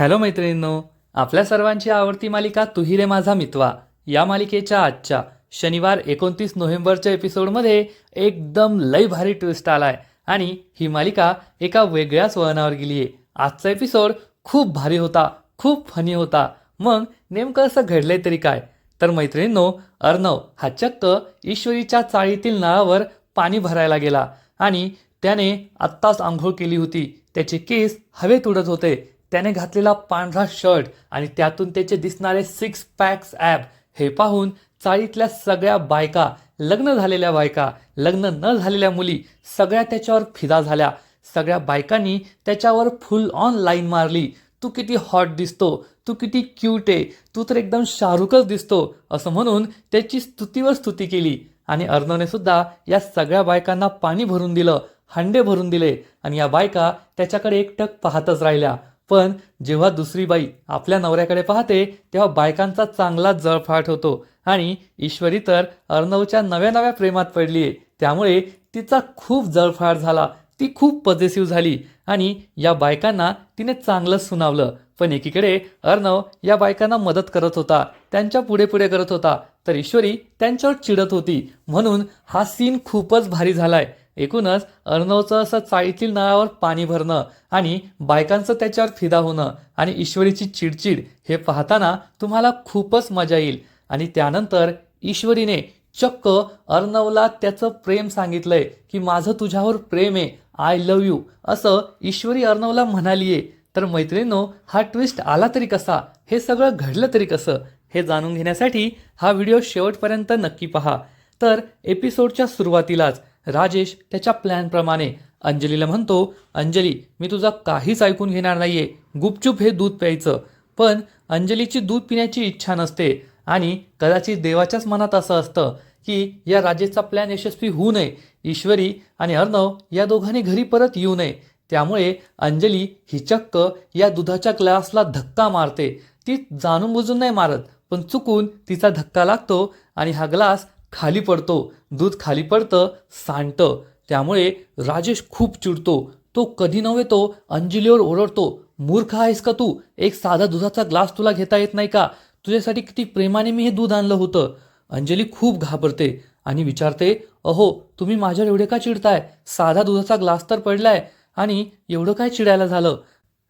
Hello मैत्रिणींनो आपल्या सर्वांची आवडती मालिका तुही रे माझा मितवा. या मालिकेच्या आजच्या शनिवार एकोणतीस नोव्हेंबरच्या एपिसोडमध्ये एकदम लय भारी ट्विस्ट आलाय आणि ही मालिका एका वेगळ्याच वळणावर गेली आहे आजचा एपिसोड खूप भारी होता खूप फनी होता. मग नेमकं असं घडलंय तरी काय? तर मैत्रिणींनो अर्णव हा चक्क ईश्वरीच्या चाळीतील नळावर पाणी भरायला गेला आणि त्याने आत्ताच आंघोळ केली होती. त्याचे केस हवेत उडत होते. त्याने घातलेला पांढरा शर्ट आणि त्यातून त्याचे दिसणारे सिक्स पॅक्स ॲप हे पाहून चाळीतल्या सगळ्या बायका लग्न झालेल्या बायका लग्न न झालेल्या मुली सगळ्या त्याच्यावर फिदा झाल्या. सगळ्या बायकांनी त्याच्यावर फुल ऑन लाईन मारली. तू किती हॉट दिसतो तू किती क्यूट आहे तू तर एकदम शाहरुखच दिसतो असं म्हणून त्याची स्तुतीवर स्तुती केली. आणि अर्णवने सुद्धा या सगळ्या बायकांना पाणी भरून दिलं हंडे भरून दिले आणि या बायका त्याच्याकडे एकटक पाहतच राहिल्या. पण जेव्हा दुसरी बाई आपल्या नवऱ्याकडे पाहते तेव्हा बायकांचा चांगलाच जळफाट होतो आणि ईश्वरी तर अर्णवच्या नव्या नव्या प्रेमात पडली आहे त्यामुळे तिचा खूप जळफाट झाला ती खूप पजेसिव्ह झाली आणि या बायकांना तिने चांगलंच सुनावलं. पण एकीकडे अर्णव या बायकांना मदत करत होता त्यांच्या पुढे पुढे करत होता. तर ईश्वरी त्यांच्यावर चिडत होती. म्हणून हा सीन खूपच भारी झालाय. एकूणच अर्णवचं असं चाळीतील नळावर पाणी भरणं आणि बायकांचं त्याच्यावर फिदा होणं आणि ईश्वरीची चिडचिड हे पाहताना तुम्हाला खूपच मजा येईल. आणि त्यानंतर ईश्वरीने चक्क अर्णवला त्याचं प्रेम सांगितलंय की माझं तुझ्यावर प्रेम आहे आय लव्ह यू असं ईश्वरी अर्णवला म्हणालीये. तर मैत्रिणींनो हा ट्विस्ट आला तरी कसा? हे सगळं घडलं तरी कसं? हे जाणून घेण्यासाठी हा व्हिडिओ शेवटपर्यंत नक्की पहा. तर एपिसोडच्या सुरुवातीलाच राजेश त्याच्या प्लॅनप्रमाणे अंजलीला म्हणतो अंजली मी तुझा काहीच ऐकून घेणार नाहीये. गुपचूप हे दूध प्यायचं. पण अंजलीची दूध पिण्याची इच्छा नसते आणि कदाचित देवाच्याच मनात असं असतं की या राजेशचा प्लॅन यशस्वी होऊ नये. ईश्वरी आणि अर्णव या दोघांनी घरी परत येऊ नये. त्यामुळे अंजली ही चक्क या दुधाच्या ग्लासला धक्का मारते. ती जाणून बुजून नाही मारत पण चुकून तिचा धक्का लागतो आणि हा ग्लास खाली पडतो दूध खाली पडतं सांडतं. त्यामुळे राजेश खूप चिडतो. तो कधी नव्हे तो अंजलीवर ओरडतो मूर्ख आहेस का तू? एक साधा दुधाचा ग्लास तुला घेता येत नाही का? तुझ्यासाठी किती प्रेमाने मी हे दूध आणलं होतं. अंजली खूप घाबरते आणि विचारते अहो तुम्ही माझ्यावर एवढे का चिडताय? साधा दुधाचा ग्लास तर पडलाय. आणि एवढं काय चिडायला झालं?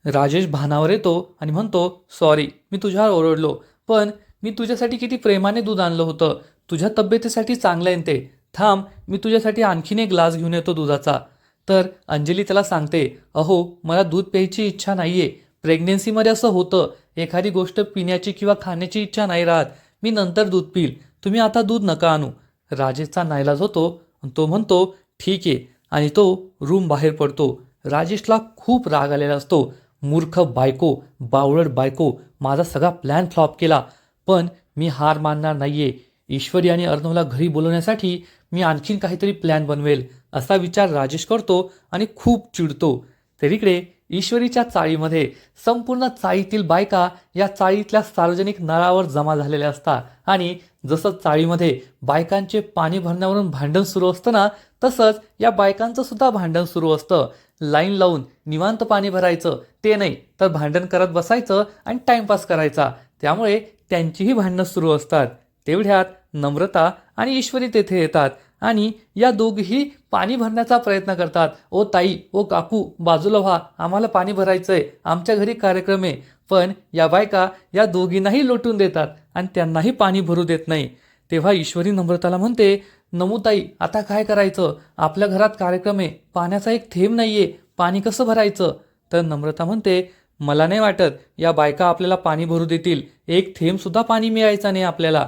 राजेश भानावर येतो आणि म्हणतो सॉरी मी तुझ्यावर ओरडलो पण मी तुझ्यासाठी किती प्रेमाने दूध आणलं होतं. तुझ्या तब्येतीसाठी चांगलं आहे ते. थांब मी तुझ्यासाठी आणखीन एक ग्लास घेऊन येतो दुधाचा. तर अंजली त्याला सांगते अहो मला दूध प्यायची इच्छा नाही आहे प्रेग्नेन्सीमध्ये असं होतं एखादी गोष्ट पिण्याची किंवा खाण्याची इच्छा नाही राहत. मी नंतर दूध पिईल. तुम्ही आता दूध नका आणू. राजेशचा नाईलाज होतो. तो म्हणतो ठीक आहे. आणि तो रूम बाहेर पडतो. राजेशला खूप राग आलेला असतो. मूर्ख बायको बावळट बायको माझा सगळा प्लॅन फ्लॉप केला. पण मी हार मानणार नाही आहे ईश्वरी आणि अर्णवला घरी बोलवण्यासाठी मी आणखीन काहीतरी प्लॅन बनवेल असा विचार राजेश करतो आणि खूप चिडतो. तरीकडे ईश्वरीच्या चाळीमध्ये संपूर्ण चाळीतील बायका या चाळीतल्या सार्वजनिक नळावर जमा झालेल्या असतात आणि जसं चाळीमध्ये बायकांचे पाणी भरण्यावरून भांडण सुरू असतं ना तसंच या बायकांचं सुद्धा भांडण सुरू असतं. लाईन लावून निवांत पाणी भरायचं ते नाही तर भांडण करत बसायचं आणि टाईमपास करायचा. त्यामुळे त्यांचीही भांडणं सुरू असतात. तेवढ्यात नम्रता आणि ईश्वरी तेथे येतात आणि या दोघीही पाणी भरण्याचा प्रयत्न करतात. ओ ताई ओ काकू बाजूला व्हा आम्हाला पाणी भरायचं आहे आमच्या घरी कार्यक्रम आहे. पण या बायका या दोघींनाही लोटून देतात आणि त्यांनाही पाणी भरू देत नाही. तेव्हा ईश्वरी नम्रताला म्हणते नमुताई आता काय करायचं? आपल्या घरात कार्यक्रम आहे. पाण्याचा एक थेंब नाही आहे पाणी कसं भरायचं? तर नम्रता म्हणते मला नाही वाटत. या बायका आपल्याला पाणी भरू देतील. एक थेंबसुद्धा पाणी मिळायचं नाही आपल्याला.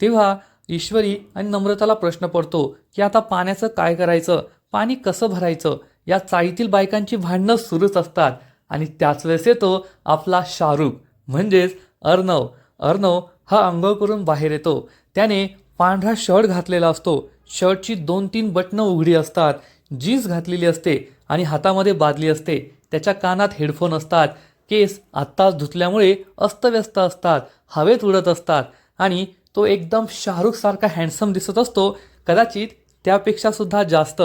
तेव्हा ईश्वरी आणि नम्रताला प्रश्न पडतो की आता पाण्याचं काय करायचं? पाणी कसं भरायचं? या चाळीतील बायकांची भांडणं सुरूच असतात आणि त्याच वेळेस येतो आपला शाहरुख. म्हणजेच अर्णव. अर्णव हा अंघोळ करून बाहेर येतो. त्याने पांढरा शर्ट घातलेला असतो. शर्टची दोन तीन बटणं उघडी असतात. जीन्स घातलेली असते आणि हातामध्ये बादली असते. त्याच्या कानात हेडफोन असतात. केस आत्ताच धुतल्यामुळे अस्तव्यस्त असतात. हवेत उडत असतात आणि तो एकदम शाहरुख सारखा हँडसम दिसत असतो कदाचित त्यापेक्षा सुद्धा जास्त.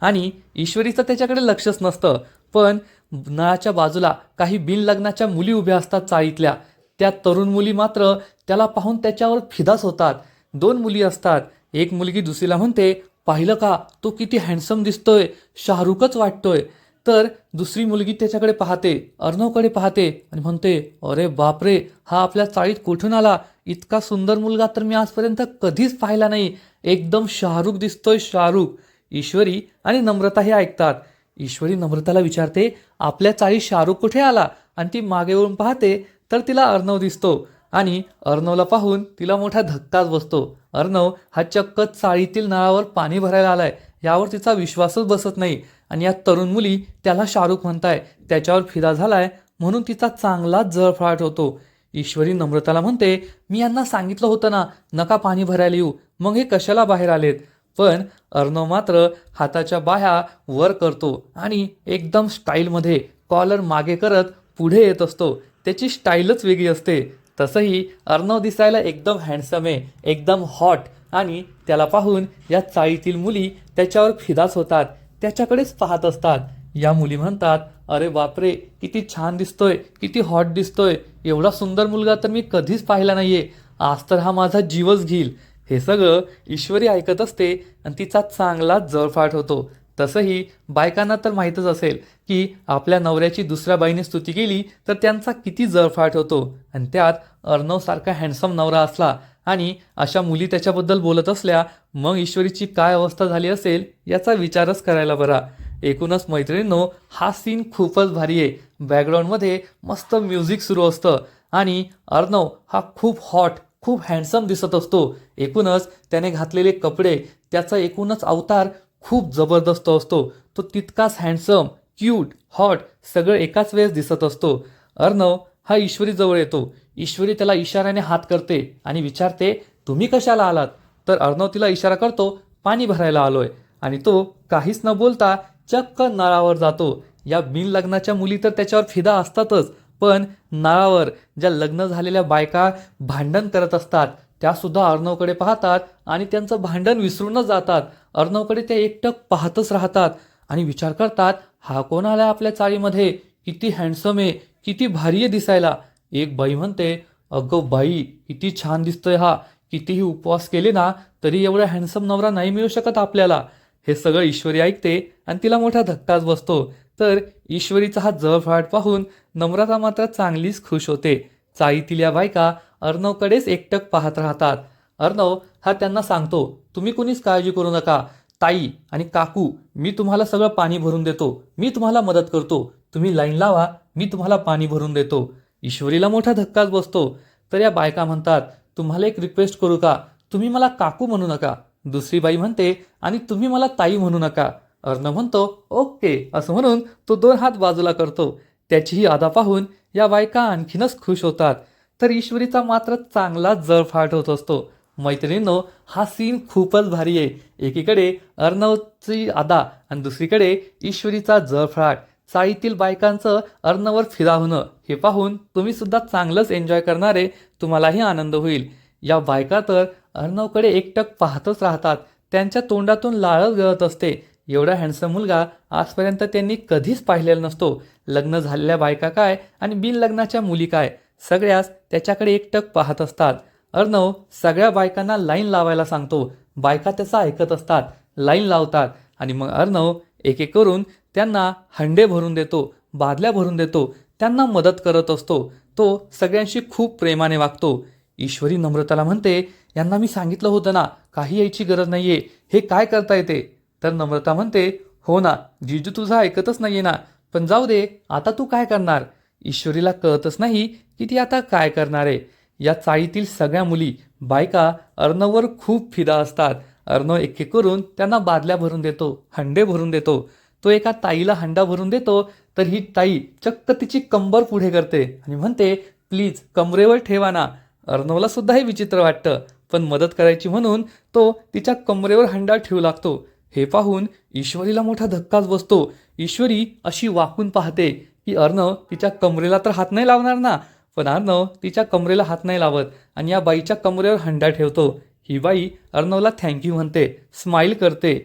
आणि ईश्वरीचं त्याच्याकडे लक्षच नसतं. पण नळाच्या बाजूला काही बिनलग्नाच्या मुली उभ्या असतात चाळीतल्या. त्या तरुण मुली मात्र त्याला पाहून त्याच्यावर फिदाच होतात. दोन मुली असतात. एक मुलगी दुसरीला म्हणते पाहिलं का तो किती हँडसम दिसतोय शाहरुखच वाटतोय. तर दुसरी मुलगी त्याच्याकडे पाहते अर्णवकडे पाहते. आणि म्हणते अरे बापरे हा आपल्या चाळीत कुठून आला? इतका सुंदर मुलगा तर मी आजपर्यंत कधीच पाहिला नाही. एकदम शाहरुख दिसतोय शाहरुख. ईश्वरी आणि नम्रता हे ऐकतात. ईश्वरी नम्रताला विचारते आपल्या चाळी शाहरुख कुठे आला? आणि ती मागे वळून पाहते तर तिला अर्णव दिसतो. आणि अर्णवला पाहून तिला मोठा धक्काच बसतो. अर्णव हा चक्क चाळीतील नळावर पाणी भरायला आलाय. यावर तिचा विश्वासच बसत नाही. आणि या तरुण मुली त्याला शाहरुख म्हणताय. त्याच्यावर फिदा झालाय. म्हणून तिचा चांगलाच जळफळाट होतो. ईश्वरी नम्रताला म्हणते मी यांना सांगितलं होतं ना नका पाणी भरायला येऊ मग हे कशाला बाहेर आलेत? पण अर्णव मात्र हाताच्या बाह्या वर करतो आणि एकदम स्टाईलमध्ये कॉलर मागे करत पुढे येत असतो. त्याची स्टाईलच वेगळी असते. तसंही अर्णव दिसायला एकदम हँडसम आहे एकदम हॉट आणि त्याला पाहून या चाळीतील मुली त्याच्यावर फिदाच होतात त्याच्याकडेच पाहत असतात. या मुली म्हणतात अरे बापरे किती छान दिसतोय किती हॉट दिसतोय. एवढा सुंदर मुलगा तर मी कधीच पाहिला नाहीये. आज तर हा माझा जीवच घेईल. हे सगळं ईश्वरी ऐकत असते आणि तिचा चांगलाच जळफाट होतो. तसंही बायकांना तर माहीतच असेल की आपल्या नवऱ्याची दुसऱ्या बाईने स्तुती केली तर त्यांचा किती जळफाट होतो. आणि त्यात अर्णवसारखा हँडसम नवरा असला आणि अशा मुली त्याच्याबद्दल बोलत असल्या मग ईश्वरीची काय अवस्था झाली असेल याचा विचारच करायला बरा. एकूणच मैत्रिणींनो हा सीन खूपच भारी आहे. बॅकग्राऊंडमध्ये मस्त म्युझिक सुरू असतं. आणि अर्णव हा खूप हॉट खूप हँडसम दिसत असतो. एकूणच त्याने घातलेले कपडे त्याचा एकूणच अवतार खूप जबरदस्त असतो. तो तितकाच हँडसम क्यूट हॉट सगळं एकाच वेळेस दिसत असतो. अर्णव हा ईश्वरीजवळ येतो. ईश्वरी त्याला इशाऱ्याने हात करते आणि विचारते तुम्ही कशाला आलात? तर अर्णव तिला इशारा करतो पाणी भरायला आलोय. आणि तो काहीच न बोलता चक्क नळावर जातो. या बिनलग्नाच्या मुली तर त्याच्यावर फिदा असतातच. पण नळावर ज्या लग्न झालेल्या बायका भांडण करत असतात त्यासुद्धा अर्णवकडे पाहतात आणि त्यांचं भांडण विसरूनच जातात. अर्णवकडे ते एकटक पाहतच राहतात आणि विचार करतात हा कोण आला आपल्या चाळीमध्ये? किती हँडसम आहे किती भारी आहे दिसायला. एक बाई म्हणते अगं बाई किती छान दिसतोय हा. कितीही उपवास केले ना तरी एवढा हँडसम नवरा नाही मिळू शकत आपल्याला. हे सगळं ईश्वरी ऐकते आणि तिला मोठा धक्काच बसतो. तर ईश्वरीचा हा जळफळाट पाहून नम्रता मात्र चांगलीच खुश होते. चाळीतील या बायका अर्णवकडेच एकटक पाहत राहतात. अर्णव हा त्यांना सांगतो तुम्ही कुणीच काळजी करू नका. ताई आणि काकू मी तुम्हाला सगळं पाणी भरून देतो. मी तुम्हाला मदत करतो. तुम्ही लाईन लावा मी तुम्हाला पाणी भरून देतो. ईश्वरीला मोठा धक्काच बसतो. तर या बायका म्हणतात तुम्हाला एक रिक्वेस्ट करू का? तुम्ही मला काकू म्हणू नका. दुसरी बाई म्हणते आणि तुम्ही मला ताई म्हणू नका. अर्णव म्हणतो ओके असं म्हणून तो दोन हात बाजूला करतो. त्याचीही आदा पाहून या बायका आणखीनच खुश होतात. तर ईश्वरीचा मात्र चांगला जळफाट होत असतो. मैत्रिणींनो हा सीन खूपच भारी आहे. एकीकडे अर्णवची आदा आणि दुसरीकडे ईश्वरीचा जळफाट. चाळीतील बायकांचं अर्णवर फिदा होणं हे पाहून तुम्ही सुद्धा चांगलंच एन्जॉय करणारे तुम्हालाही आनंद होईल. या बायका तर अर्णवकडे एकटक पाहतच राहतात. त्यांच्या तोंडातून लाळच गळत असते. एवढा हँडसम मुलगा आजपर्यंत त्यांनी कधीच पाहिलेला नसतो. लग्न झालेल्या बायका काय आणि बिनलग्नाच्या मुली काय? सगळ्याच त्याच्याकडे एकटक पाहत असतात. अर्णव सगळ्या बायकांना लाईन लावायला सांगतो. बायका त्याचा ऐकत असतात. लाईन लावतात. आणि मग अर्णव एक एक करून त्यांना हंडे भरून देतो. बादल्या भरून देतो. त्यांना मदत करत असतो. तो सगळ्यांशी खूप प्रेमाने वागतो. ईश्वरी नम्रताला म्हणते यांना मी सांगितलं होतं ना काही यायची गरज नाहीये. हे काय करता येते? तर नम्रता म्हणते हो ना जिजू तुझं ऐकतच नाहीये ना. पण जाऊ दे आता तू काय करणार? ईश्वरीला कळतच नाही की ती आता काय करणार आहे. या चाळीतील सगळ्या मुली बायका अर्णववर खूप फिदा असतात. अर्णव एक एक करून त्यांना बादल्या भरून देतो हंडे भरून देतो. तो एका ताईला हंडा भरून देतो तर ही ताई चक्क तिची कंबर पुढे करते आणि म्हणते प्लीज कमरेवर ठेवा ना. अर्णवला सुद्धा हे विचित्र वाटतं. पण मदत करायची म्हणून तो तिच्या कमरेवर हंडा ठेवू लागतो. हे पाहून ईश्वरीला मोठा धक्काच बसतो. ईश्वरी अशी वाकून पाहते की अर्णव तिच्या कमरेला तर हात नाही लावणार ना पण अर्णव तिच्या कमरेला हात नाही लावत आणि या बाईच्या कमरेवर हंडा ठेवतो. ही बाई अर्णवला थँक्यू म्हणते स्माईल करते.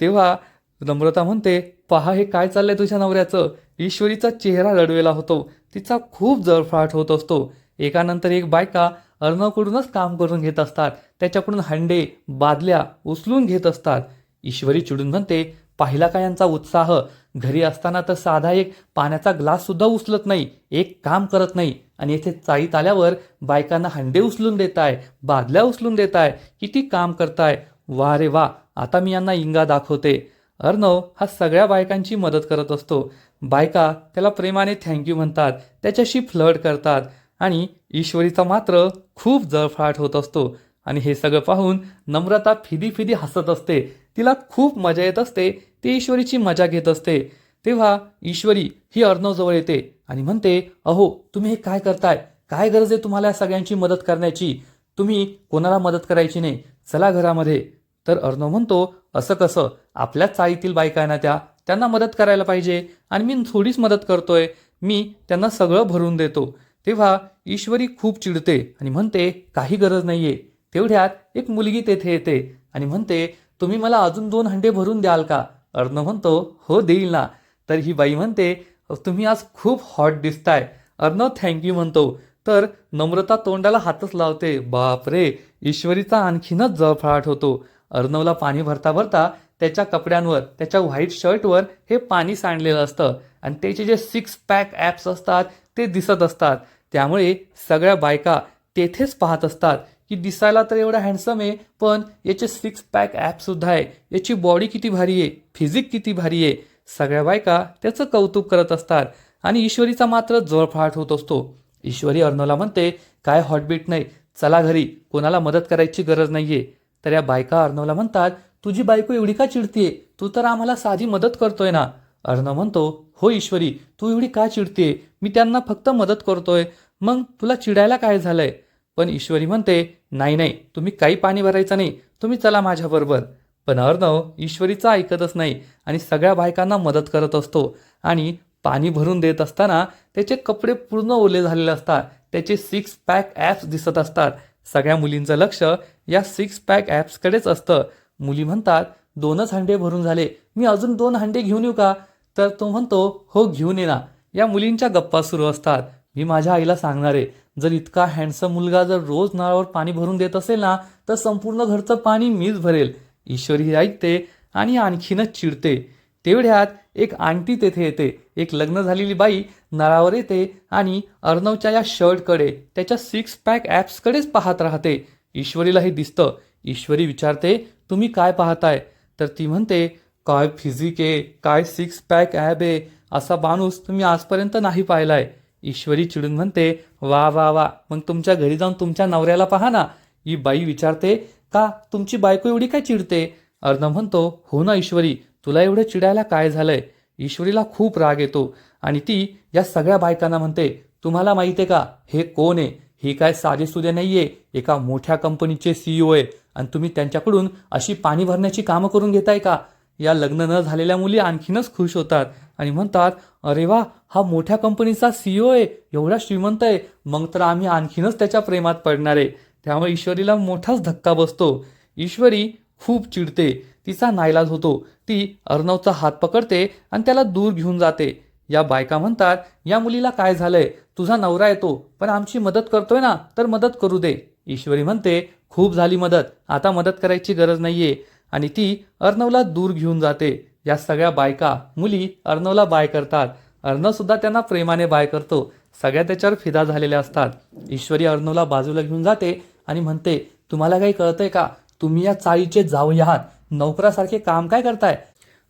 तेव्हा नम्रता म्हणते पहा हे काय चाललंय तुझ्या नवऱ्याचं? ईश्वरीचा चेहरा रडवेला होतो. तिचा खूप जळफळाट होत असतो. एकानंतर एक बायका अर्णवकडूनच काम करून घेत असतात. त्याच्याकडून हंडे बादल्या उचलून घेत असतात. ईश्वरी चिडून म्हणते पाहिला का यांचा उत्साह? घरी असताना तर साधा एक पाण्याचा ग्लास सुद्धा उचलत नाही. एक काम करत नाही. आणि येथे चाळीत आल्यावर बायकांना हंडे उचलून देताय बादल्या उचलून देताय. किती काम करताय. वा रे वा आता मी यांना इंगा दाखवते. अर्णव हा सगळ्या बायकांची मदत करत असतो. बायका त्याला प्रेमाने थँक्यू म्हणतात. त्याच्याशी फ्लड करतात. आणि ईश्वरीचा मात्र खूप जळफळाट होत असतो. आणि हे सगळं पाहून नम्रता फिदी फिदी हसत असते. तिला खूप मजा येत असते. ती ईश्वरीची मजा घेत असते. तेव्हा ईश्वरी ही अर्णवजवळ येते आणि म्हणते अहो तुम्ही हे काय करताय? काय गरज आहे तुम्हाला या सगळ्यांची मदत करण्याची? तुम्ही कोणाला मदत करायची नाही? चला घरामध्ये. तर अर्णव म्हणतो असं कसं? आपल्याच चाळीतील बायका आहे ना त्या? त्यांना मदत करायला पाहिजे. आणि मी थोडीच मदत करतोय. मी त्यांना सगळं भरून देतो. तेव्हा ईश्वरी खूप चिडते आणि म्हणते काही गरज नाहीये. तेवढ्यात एक मुलगी तेथे येते आणि म्हणते तुम्ही मला अजून दोन हंडे भरून द्याल का? अर्णव म्हणतो हो देईल ना. तर ही बाई म्हणते तुम्ही आज खूप हॉट दिसताय. अर्णव थँक्यू म्हणतो. तर नम्रता तोंडाला हातच लावते. बापरे ईश्वरीचा आणखीनच जळफळाट होतो. अर्णवला पाणी भरता भरता त्याच्या कपड्यांवर त्याच्या व्हाईट शर्टवर हे पाणी सांडलेलं असतं आणि त्याचे जे सिक्स पॅक ॲप्स असतात ते दिसत असतात. त्यामुळे सगळ्या बायका तेथेच पाहत असतात की दिसायला तर एवढा हँडसम आहे पण याचे सिक्स पॅक ॲपसुद्धा आहे. याची बॉडी किती भारी आहे फिजिक किती भारी आहे. सगळ्या बायका त्याचं कौतुक करत असतात आणि ईश्वरीचा मात्र जळफळाट होत असतो. ईश्वरी अर्णवला म्हणते काय हॉटबीट नाही. चला घरी. कोणाला मदत करायची गरज नाही आहे तर या बायका अर्णवला म्हणतात तुझी बायको एवढी का चिडतीये? तू तर आम्हाला साधी मदत करतोय ना. अर्णव म्हणतो हो ईश्वरी तू एवढी का चिडते मी त्यांना फक्त मदत करतोय. मग तुला चिडायला काय झालंय? पण ईश्वरी म्हणते नाही नाही तुम्ही काही पाणी भरायचं नाही. तुम्ही चला माझ्याबरोबर. पण अर्णव ईश्वरीचं ऐकतच नाही आणि सगळ्या बायकांना मदत करत असतो आणि पाणी भरून देत असताना त्याचे कपडे पूर्ण ओले झालेले असतात. त्याचे सिक्स पॅक ॲप्स दिसत असतात. सगळ्या मुलींचं लक्ष या सिक्स पॅक ॲप्सकडेच असतं. मुली म्हणतात दोनच हंडे भरून झाले. मी अजून दोन हंडे घेऊन येऊ का? तर तो म्हणतो हो घेऊन ये ना. या मुलींच्या गप्पा सुरू असतात. मी माझ्या आईला सांगणार आहे. जर इतका हँडसम मुलगा जर रोज नळावर पाणी भरून देत असेल ना तर संपूर्ण घरचं पाणी मीच भरेल. ईश्वरी ऐकते आणि आणखीनच चिडते. तेवढ्यात एक आंटी तेथे येते. एक लग्न झालेली बाई नळावर येते आणि अर्णवच्या या शर्टकडे त्याच्या सिक्स पॅक ॲप्सकडेच पाहत राहते. ईश्वरीला हे दिसतं. ईश्वरी विचारते तुम्ही काय पाहताय? तर ती म्हणते काय फिजिक आहे काय सिक्स पॅक ॲब आहे असा माणूस तुम्ही आजपर्यंत नाही पाहिलाय. ईश्वरी चिडून म्हणते वा वा वा मग तुमच्या घरी जाऊन तुमच्या नवऱ्याला पहा ना. ही बाई विचारते का तुमची बायको एवढी काय चिडते? अर्णव म्हणतो हो ना ईश्वरी तुला एवढं चिडायला काय झालंय? ईश्वरीला खूप राग येतो आणि ती या सगळ्या बायकांना म्हणते तुम्हाला माहिती आहे का हे कोण आहे? ही काय साधे सुधे आहे एका मोठ्या कंपनीचे सीईओ आहे आणि तुम्ही त्यांच्याकडून अशी पाणी भरण्याची कामं करून घेताय का? या लग्न न झालेल्या मुली आणखीनच खुश होतात आणि म्हणतात अरे वा हा मोठ्या कंपनीचा सीईओ आहे एवढा श्रीमंत आहे. मग तर आम्ही आणखीनच त्याच्या प्रेमात पडणार आहे. त्यामुळे ईश्वरीला मोठाच धक्का बसतो. ईश्वरी खूप चिडते. तिचा नाईलाज होतो. ती अर्णवचा हात पकडते आणि त्याला दूर घेऊन जाते. या बायका म्हणतात या मुलीला काय झालंय? तुझा नवरा येतो पण आमची मदत करतोय ना तर मदत करू दे. ईश्वरी म्हणते खूप झाली मदत. आता मदत करायची गरज नाहीये. आणि ती अर्णवला दूर घेऊन जाते. या सगळ्या बायका मुली अर्णवला बाय करतात. अर्णवसुद्धा त्यांना प्रेमाने बाय करतो. सगळ्या त्याच्यावर फिदा झालेल्या असतात. ईश्वरी अर्णवला बाजूला घेऊन जाते आणि म्हणते तुम्हाला काही कळतंय का? तुम्ही या चाळीचे जावई आहात. नोकरासारखे काम काय करताय?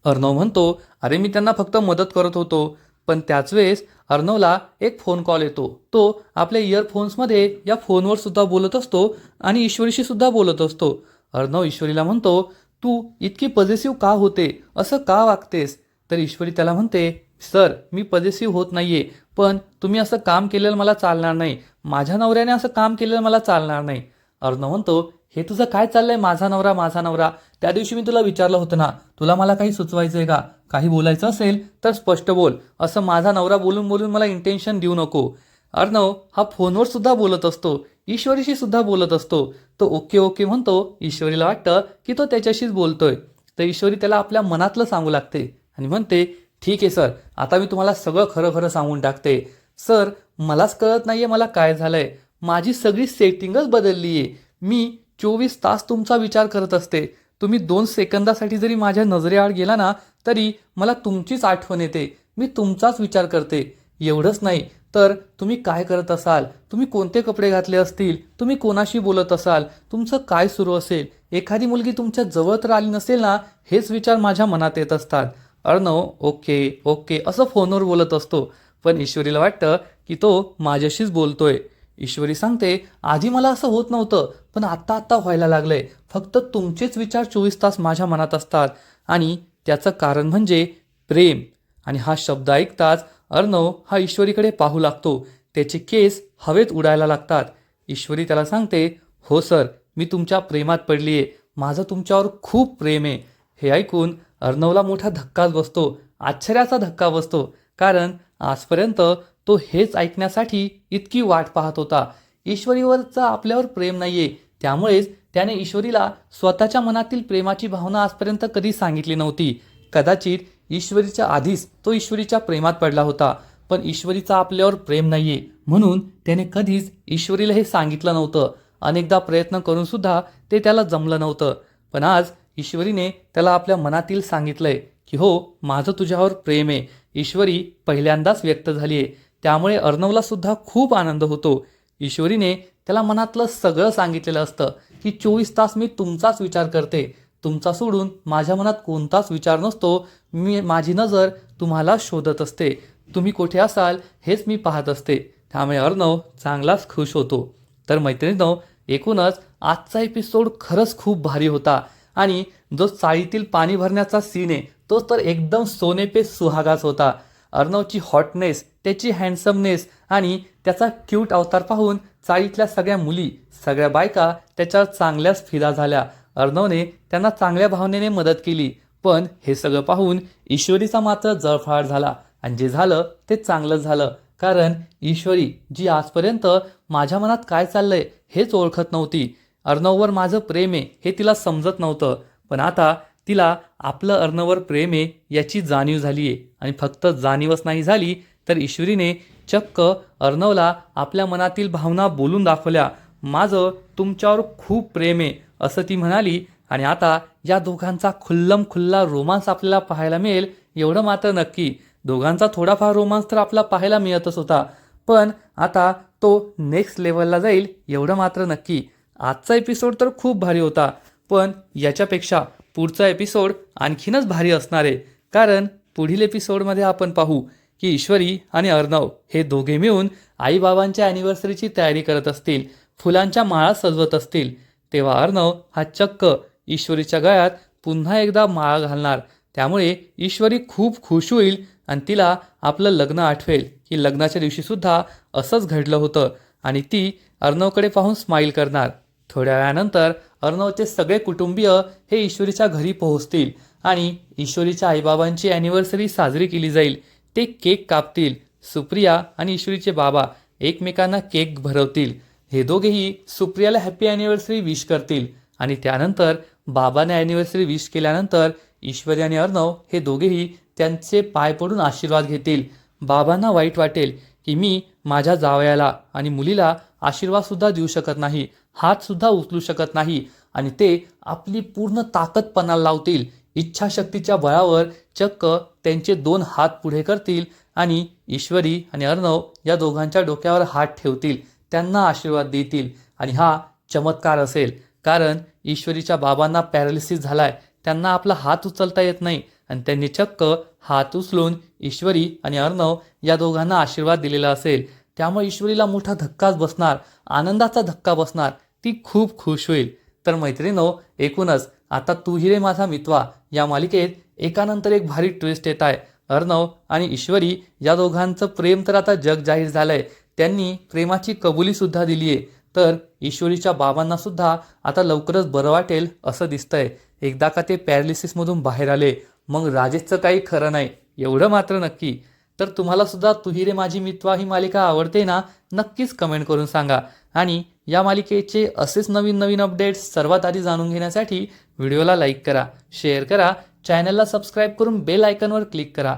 अर्णव म्हणतो अरे मी त्यांना फक्त मदत करत होतो. पण त्याच वेळेस अर्णवला एक फोन कॉल येतो. तो आपल्या इयरफोन्समध्ये या फोनवर सुद्धा बोलत असतो आणि ईश्वरीशी सुद्धा बोलत असतो. अर्णव ईश्वरीला म्हणतो तू इतकी पजेसिव्ह का होते? असं का वागतेस? तर ईश्वरी त्याला म्हणते सर मी पजेसिव्ह होत नाहीये पण तुम्ही असं काम केलेलं मला चालणार नाही. माझ्या नवऱ्याने असं काम केलेलं मला चालणार नाही. अर्णव म्हणतो हे तुझं काय चाललंय? माझा नवरा माझा नवरा. त्या दिवशी मी तुला विचारलं होतं ना तुला मला काही सुचवायचंय का? काही बोलायचं असेल तर स्पष्ट बोल. असं माझा नवरा बोलून बोलून मला इंटेन्शन देऊ नको. अर्णव हा फोनवर सुद्धा बोलत असतो. ईश्वरीशी सुद्धा बोलत असतो. तो ओके ओके म्हणतो ईश्वरीला वाटतं की तो त्याच्याशीच बोलतोय. तर ईश्वरी त्याला आपल्या मनातलं सांगू लागते आणि म्हणते ठीक आहे सर. आता मी तुम्हाला सगळं खरं खरं सांगून टाकते. सर मलाच कळत नाही आहे मला काय झालंय. माझी सगळी सेटिंगच बदलली आहे मी चोवीस तास तुमचा विचार करत असते. तुम्ही दोन सेकंदासाठी जरी माझ्या नजरेआड गेला ना तरी मला तुमचीच आठवण येते. मी तुमचाच विचार करते. एवढंच नाही. तर तुम्ही काय करत असाल? तुम्ही कोणते कपडे घातले असतील? तुम्ही कोणाशी बोलत असाल? तुमचं काय सुरू असेल? एखादी मुलगी तुमच्या जवळ तर आली नसेल ना हेच विचार माझ्या मनात येत असतात. अर्णव ओके ओके असं फोनवर बोलत असतो. पण ईश्वरीला वाटतं की तो माझ्याशीच बोलतोय. ईश्वरी सांगते आधी मला असं होत नव्हतं पण आत्ता आत्ता व्हायला लागलंय. फक्त तुमचेच विचार चोवीस तास माझ्या मनात असतात. आणि त्याचं कारण म्हणजे प्रेम. आणि हा शब्द ऐकताच अर्णव हा ईश्वरीकडे पाहू लागतो. त्याचे केस हवेत उडायला लागतात. ईश्वरी त्याला सांगते हो सर मी तुमच्या प्रेमात पडली आहे माझं तुमच्यावर खूप प्रेम आहे. हे ऐकून अर्णवला मोठा धक्काच बसतो. आश्चर्याचा धक्का बसतो. कारण आजपर्यंत तो हेच ऐकण्यासाठी इतकी वाट पाहत होता. ईश्वरीवरचं आपल्यावर प्रेम नाही आहे त्यामुळेच त्याने ईश्वरीला स्वतःच्या मनातील प्रेमाची भावना आजपर्यंत कधी सांगितली नव्हती. कदाचित ईश्वरीच्या आधीच तो ईश्वरीच्या प्रेमात पडला होता पण ईश्वरीचा आपल्यावर प्रेम नाहीये. म्हणून त्याने कधीच ईश्वरीला हे सांगितलं नव्हतं. अनेकदा प्रयत्न करून सुद्धा ते त्याला जमलं नव्हतं. पण आज ईश्वरीने त्याला आपल्या मनातील सांगितलंय की हो माझं तुझ्यावर प्रेम आहे. ईश्वरी पहिल्यांदाच व्यक्त झाली आहे त्यामुळे अर्णवला सुद्धा खूप आनंद होतो. ईश्वरीने त्याला मनातलं सगळं सांगितलेलं असतं की चोवीस तास मी तुमचाच विचार करते. तुमचा सोडून माझ्या मनात कोणताच विचार नसतो. मी माझी नजर तुम्हाला शोधत असते. तुम्ही कुठे असाल हेच मी पाहत असते. त्यामुळे अर्णव चांगलाच खुश होतो. तर मैत्रिणींनो एकूणच आजचा एपिसोड खरंच खूप भारी होता. आणि जो चाळीतील पाणी भरण्याचा सीन आहे तो तर एकदम सोनेपे सुहागास सुहागाच होता. अर्णवची हॉटनेस त्याची हँडसमनेस आणि त्याचा क्यूट अवतार पाहून चाळीतल्या सगळ्या मुली सगळ्या बायका त्याच्यावर चांगल्याच फिदा झाल्या. अर्णवने त्यांना चांगल्या भावनेने मदत केली. पण हे सगळं पाहून ईश्वरीचा मात्र जळफाळ झाला आणि जे झालं ते चांगलंच झालं. कारण ईश्वरी जी आजपर्यंत माझ्या मनात काय चाललंय हेच ओळखत नव्हती. अर्णववर माझं प्रेम आहे हे तिला समजत नव्हतं. पण आता तिला आपलं अर्णवर प्रेम आहे याची जाणीव झाली आहे. आणि फक्त जाणीवच नाही झाली तर ईश्वरीने चक्क अर्णवला आपल्या मनातील भावना बोलून दाखवल्या माझं तुमच्यावर खूप प्रेम आहे असं ती म्हणाली. आणि आता या दोघांचा खुल्लम खुल्ला रोमांस आपल्याला पाहायला मिळेल. एवढं मात्र नक्की. दोघांचा थोडाफार रोमांस तर आपला पाहायला मिळतच होता. पण आता तो नेक्स्ट लेवलला जाईल एवढं मात्र नक्की. आजचा एपिसोड तर खूप भारी होता. पण याच्यापेक्षा पुढचा एपिसोड आणखीनच भारी असणार आहे. कारण पुढील एपिसोडमध्ये आपण पाहू की ईश्वरी आणि अर्णव हे दोघे मिळून आईबाबांच्या ॲनिव्हर्सरीची तयारी करत असतील. फुलांच्या माळा सजवत असतील. तेव्हा अर्णव हा चक्क ईश्वरीच्या गळ्यात पुन्हा एकदा माळा घालणार. त्यामुळे ईश्वरी खूप खुश होईल आणि तिला आपलं लग्न आठवेल. की लग्नाच्या दिवशीसुद्धा असंच घडलं होतं आणि ती अर्णवकडे पाहून स्माईल करणार. थोड्या वेळानंतर अर्णवचे सगळे कुटुंबीय हे ईश्वरीच्या घरी पोहोचतील आणि ईश्वरीच्या आईबाबांची ॲनिव्हर्सरी साजरी केली जाईल. ते केक कापतील. सुप्रिया आणि ईश्वरीचे बाबा एकमेकांना केक भरवतील. हे दोघेही सुप्रियाला हॅपी ॲनिव्हर्सरी विश करतील आणि त्यानंतर बाबाने ॲनिव्हर्सरी विश केल्यानंतर ईश्वरी आणि अर्णव हे दोघेही त्यांचे पाय पडून आशीर्वाद घेतील. बाबांना वाईट वाटेल की मी माझ्या जावयाला आणि मुलीला आशीर्वादसुद्धा देऊ शकत नाही हातसुद्धा उचलू शकत नाही आणि ते आपली पूर्ण ताकद पणाला लावतील. इच्छाशक्तीच्या बळावर चक्क त्यांचे दोन हात पुढे करतील आणि ईश्वरी आणि अर्णव या दोघांच्या डोक्यावर हात ठेवतील त्यांना आशीर्वाद देतील आणि हा चमत्कार असेल. कारण ईश्वरीच्या बाबांना पॅरालिसिस झालाय. त्यांना आपला हात उचलता येत नाही आणि त्यांनी चक्क हात उचलून ईश्वरी आणि अर्णव या दोघांना आशीर्वाद दिलेला असेल. त्यामुळे ईश्वरीला मोठा धक्काच बसणार आनंदाचा धक्का बसणार ती खूप खुश होईल. तर मैत्रिणो एकूणच आता तू रे माझा मितवा. या मालिकेत एकानंतर एक भारी ट्विस्ट येत आहे. अर्णव आणि ईश्वरी या दोघांचं प्रेम तर आता जग जाहीर झालंय. त्यांनी प्रेमाची कबुलीसुद्धा दिली आहे तर ईश्वरीच्या बाबांना सुद्धा आता लवकरच बरं वाटेल असं दिसतंय. एकदा का ते पॅरालिसिसमधून बाहेर आले मग राजेशचं काही खरं नाही एवढं मात्र नक्की. तर तुम्हाला सुद्धा तुही रे माझी मित्वा ही मालिका आवडते ना नक्कीच कमेंट करून सांगा. आणि या मालिकेचे असेच नवीन नवीन अपडेट्स सर्वात आधी जाणून घेण्यासाठी व्हिडिओला लाईक करा शेअर करा चॅनलला सबस्क्राईब करून बेल आयकनवर क्लिक करा.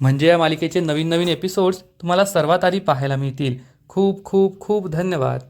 म्हणजे या मालिकेचे नवीन नवीन एपिसोड्स तुम्हाला सर्वात आधी पाहायला मिळतील. खूप खूप खूप धन्यवाद.